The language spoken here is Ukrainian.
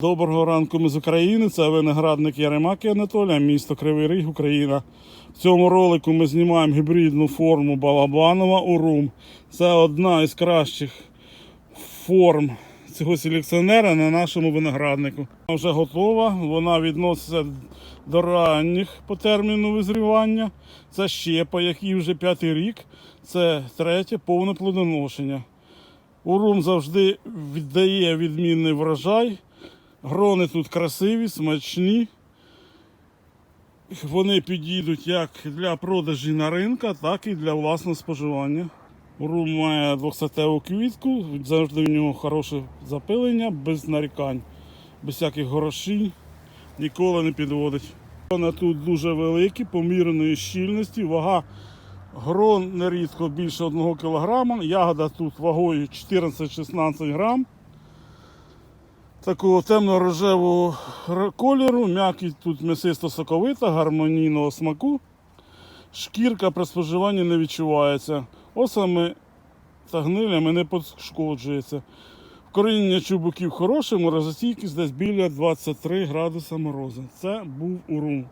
Доброго ранку ми з України. Це виноградник Яремаки Анатолія, місто Кривий Ріг, Україна. В цьому ролику ми знімаємо гібридну форму Балабанова Урум. Це одна із кращих форм цього селекціонера на нашому винограднику. Вона вже готова, вона відноситься до ранніх по терміну визрівання. Це щепа, який вже п'ятий рік. Це третє повне плодоношення. Урум завжди віддає відмінний врожай. Грони тут красиві, смачні. Вони підійдуть як для продажі на ринку, так і для власного споживання. Урум має двохсатеву квітку, завжди в нього хороше запилення, без нарікань, без всяких горошів, ніколи не підводить. Вони тут дуже великі, помірної щільності, вага грон нерідко більше 1 кг, ягода тут вагою 14-16 грам такого темно-рожевого кольору, м'якість тут м'ясисто соковита, гармонійного смаку. Шкірка при споживанні не відчувається. Осами та гнилями не пошкоджується. Вкоріння чубуків хороше, морозостійкість десь біля 23 градуса морозу. Це був урум.